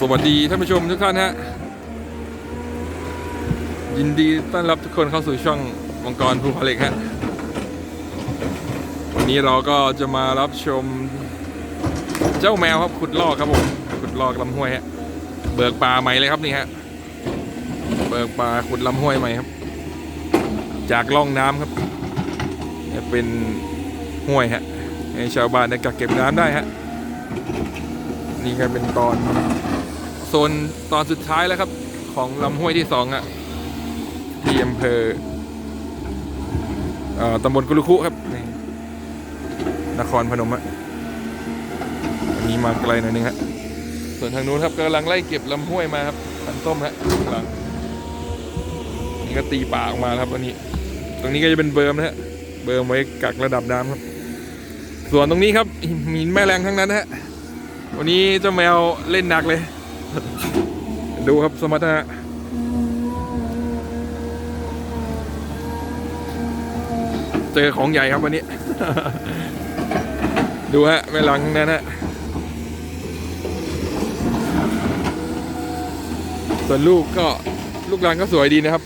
สวัสดีท่านผู้ชมทุกท่านฮะ ยินดีต้อนรับทุกคนเข้าสู่ช่องมังกรภูผาเหล็กฮะ วันนี้เราก็จะมารับชม เจ้าแมวครับขุดลอกครับผมขุดลอกลำห้วยฮะ เบิกป่าใหม่เลยครับนี่ฮะ เบิกป่าขุดลำห้วยใหม่ครับ จากร่องน้ำครับเป็นห้วยฮะให้ชาวบ้านได้กักเก็บน้ำได้ฮะนี่ก็เป็นตอน ซนตอนสุดท้ายแล้วครับ ของลำห้วยที่สองอะที่อำเภออตำบลกุลุคุครับนนครพนมอะอันนี้มาไกลหน่อยนึงฮะส่วนทางนู้นครับกำลังไล่เก็บลำห้วยมาครับพันต้มฮะหลังนี่ก็ตีป่าออกมาครับวันนี้ ตรงนี้ก็จะเป็นเบิร์มนะฮะเบิร์มไว้กักระดับน้ำครับ ส่วนตรงนี้ครับมีแม่แรงทั้งนั้นฮะวันนี้เจ้าแมวเล่นหนักเลย ดูครับสมรรถนะเจอของใหญ่ครับวันนี้ ดูฮะแม่หลังนั่นฮะส่วนลูกก็ลูกลังก็สวยดีนะครับ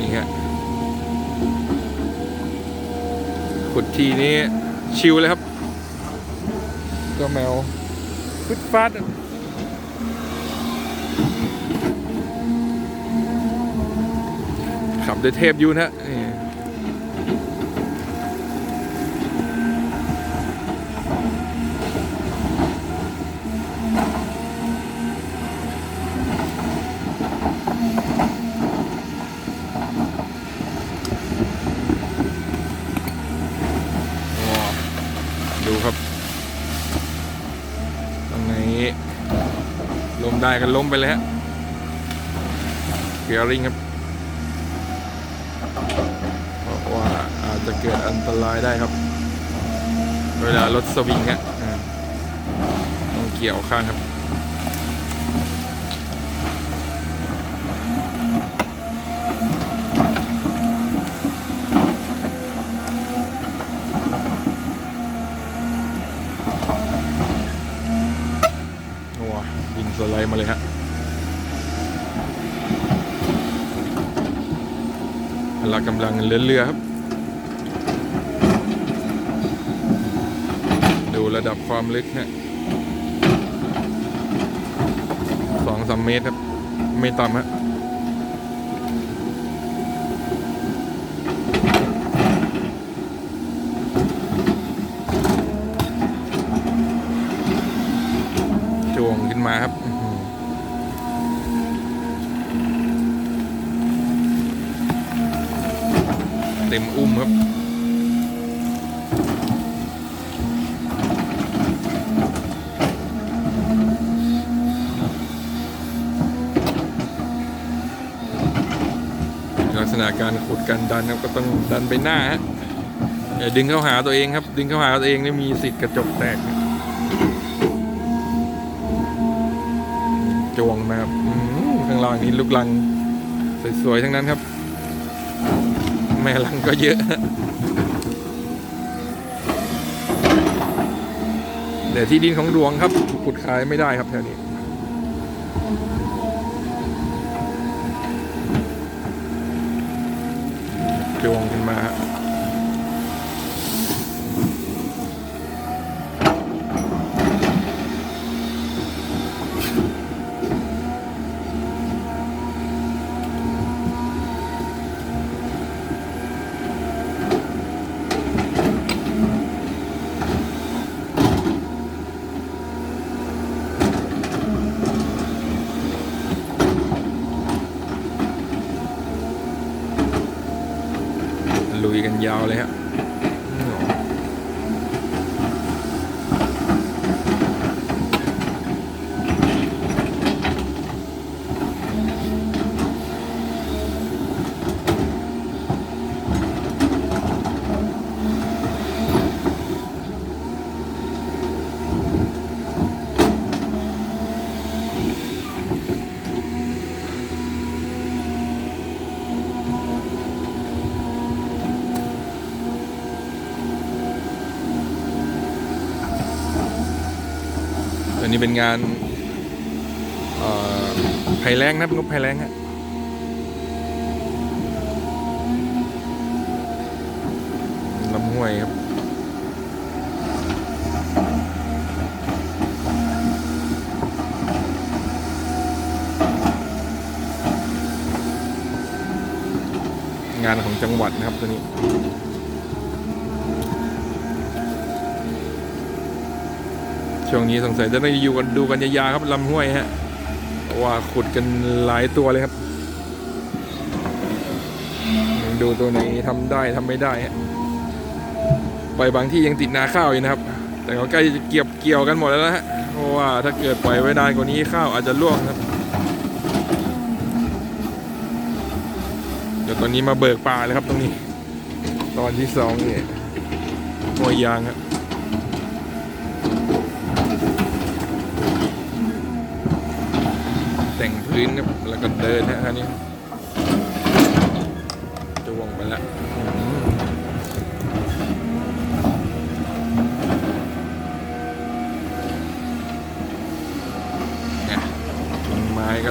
นี่ฮะขุด ทีนี้ชิวเลยครับ ตัวแมวฟึดฟาดขับด้วยเทพยูนะฮะนี่ว้าวดูครับตรง นี้ลมได้กันล้มไปเลยฮะเกียริงครับเพราะว่าอาจจะเกิดอันตรายได้ครับ เวลารถสวิงฮะต้องเกี่ยวข้างครับ โอ้ย อะไรมาเลยฮะพละกำลังเรือเรือครับ ดูระดับความลึกฮะสองสามเมตรครับ ไม่ต่ำฮะ จวงขึ้นมาครับอื้อหือ เต็มอุ้มครับลักษณะการขุดการดันครับก็ต้องดันไปหน้าฮะดึงเข้าหาตัวเองครับ ดึงเข้าหาตัวเองนี่มีสิทธิ์กระจกแตก จวงมาครับข้างล่างนี้ลูกลัง สวยๆทั้งนั้นครับ แม่ลังก็เยอะ เดี๋ยวที่ดินของหลวงครับขุดขายไม่ได้ครับแถวนี้จวงขึ้นมาฮะลุ ยาวเลยฮะ อ อันนี้เป็นงานภัยแรงนะครับงบภัยแรงฮะลำห้วยครับงานของจังหวัดนะครับตัวนี้ ช่วงนี้สงสัยจะได้อยู่กันดูกันยาวๆครับลำห้วยฮะว่าขุดกันหลายตัวเลยครับ ดูตัวไหนทำได้ทำไม่ได้ฮะปล่อยบางที่ยังติดนาข้าวอยู่นะครับ แต่ก็ใกล้จะเกี่ยวเกี่ยวกันหมดแล้วนะฮะเพราะว่าถ้าเกิดปล่อยไว้นานกว่านี้ข้าวอาจจะร่วงครับเดี๋ยวตอนนี้มาเบิกป่าเลยครับตรงนี้ ตอนที่สองเนี่ยหัวยางครับ แต่ง พื้นครับแล้วก็เดินนะคันนี้จะวงไปแล้วอืมเนี่ยต้นไม้ก็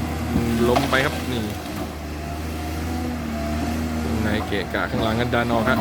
ล้มไปครับนี่ข้างในเกะกะข้างหลังกันดันออกครับ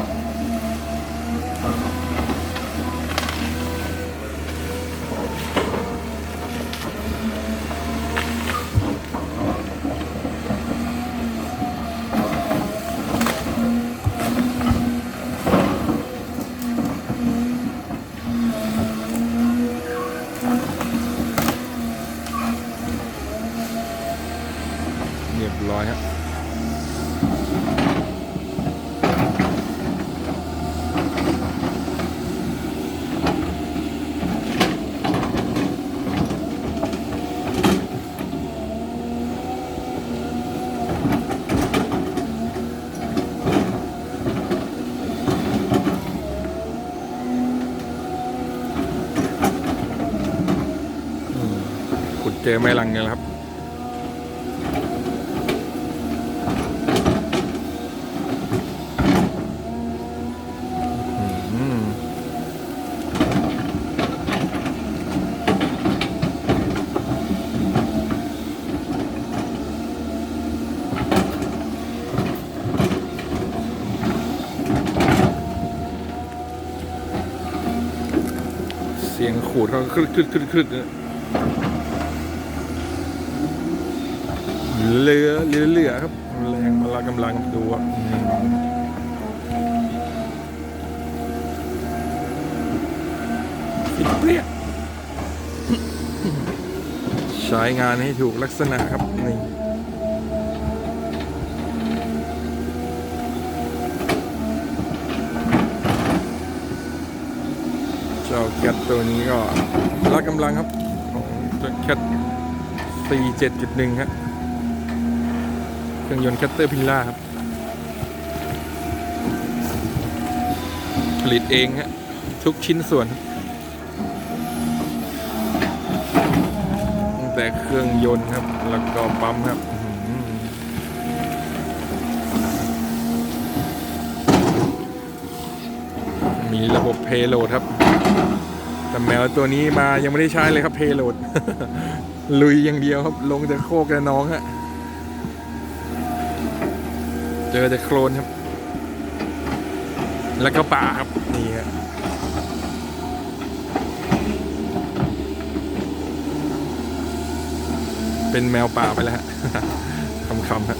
จอไม้ลังเนี่ยแหละครับ เสียงขูดเขาคลึกคลึกคลึกคลึก เนี่ยเรือเรือเรือครับแรงพละกำลังดูอะอืมฟิตเปรี้ยใช้งานให้ถูกลักษณะครับนี่เจ้าแคทตัวนี้ก็รักกำลังครับของเจ้าแคท47.1ครับ เครื่องยนต์แคตเตอร์พิลล่าครับ ผลิตเองฮะทุกชิ้นส่วน ตั้งแต่เครื่องยนต์ครับ แล้วก็ปั๊มครับมีระบบเพโลดครับ แต่แมวตัวนี้มายังไม่ได้ใช้เลยครับเพโลด ลุยอย่างเดียวครับ ลงแต่โคกแต่น้องฮะ เจอแต่โคลนครับ แล้วก็ป่าครับ นี่ฮะเป็นแมวป่าไปแล้วฮะคำๆฮะ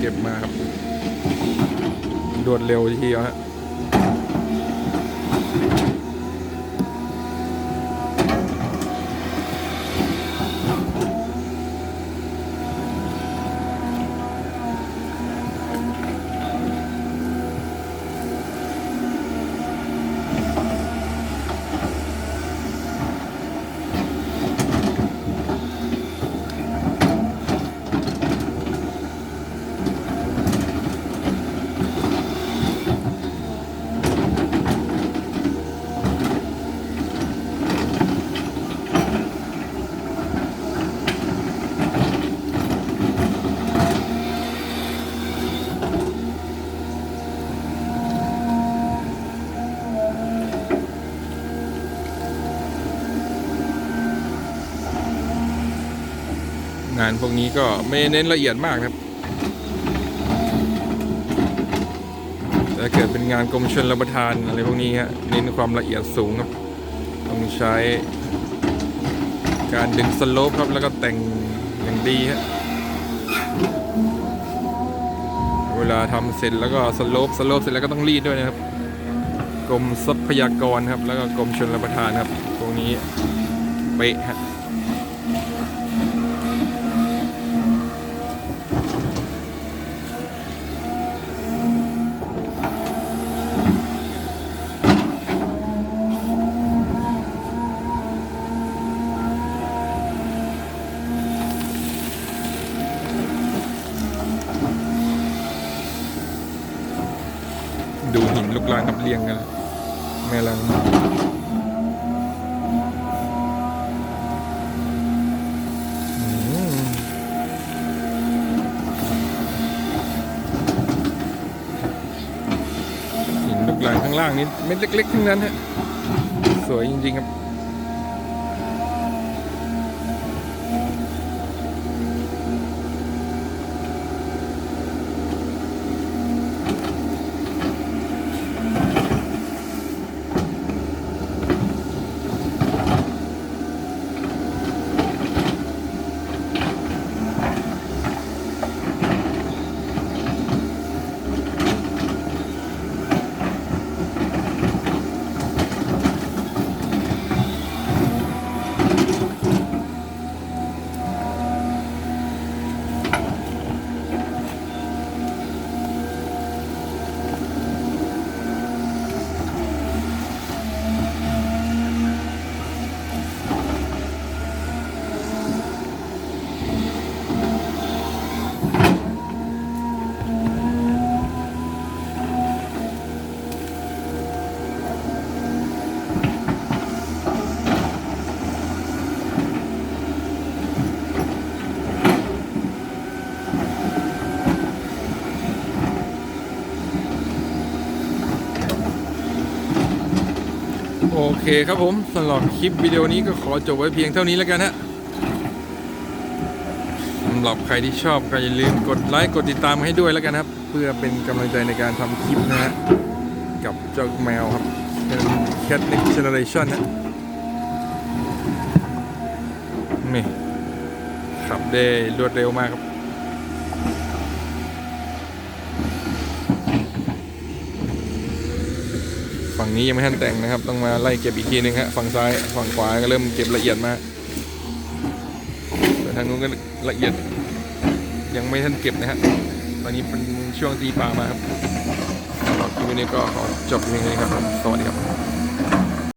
เก็บมาครับรวดเร็วทีเดียวฮะานพวกนี้ก็ไม่เน้นละเอียดมากครับ แต่เกิดเป็นงานกรมชนรับประทานอะไรพวกนี้ฮะเน้นความละเอียดสูงครับ ต้องใช้การดึงสโลปครับแล้วก็แต่งอย่างดีฮะเวลาทำเสร็จแล้วก็สโลปสโลปเสร็จแล้วก็ต้องรีดด้วยนะครับกรมทรัพยากรครับ แล้วก็กรมชนรับประทานครับพวกนี้เป๊ะฮะ เรียงกันแม่ลังหินลูกลานข้างล่างนี้เม็ดเล็กๆทั้งนั้นฮะสวยจริงๆครับ เคครับผมสำหรับคลิปวิดีโอนี้ก็ขอจบไว้เพียงเท่านี้แล้วกันฮะสำหรับใครที่ชอบก็อย่าลืมกดไลค์กดติดตามให้ด้วยแล้วกันครับ เพื่อเป็นกำลังใจในการทำคลิปนะฮะกับเจ้าแมวครับเป็น Cat Next Generation นะนี่ขับได้รวดเร็วมากครับ ฝั่งนี้ยังไม่ทันแต่งนะครับ ต้องมาไล่เก็บอีกทีหนึงฮะฝั่งซ้ายฝั่งขวาก็เริ่มเก็บละเอียดมาแต่ทางนู้นก็ละเอียด ยังไม่ทันเก็บนะฮะตอนนี้เป็นช่วงตีปลามาครับรับคลิปนี้ก็ขอจบเพียงนี้ครับ สวัสดีครับ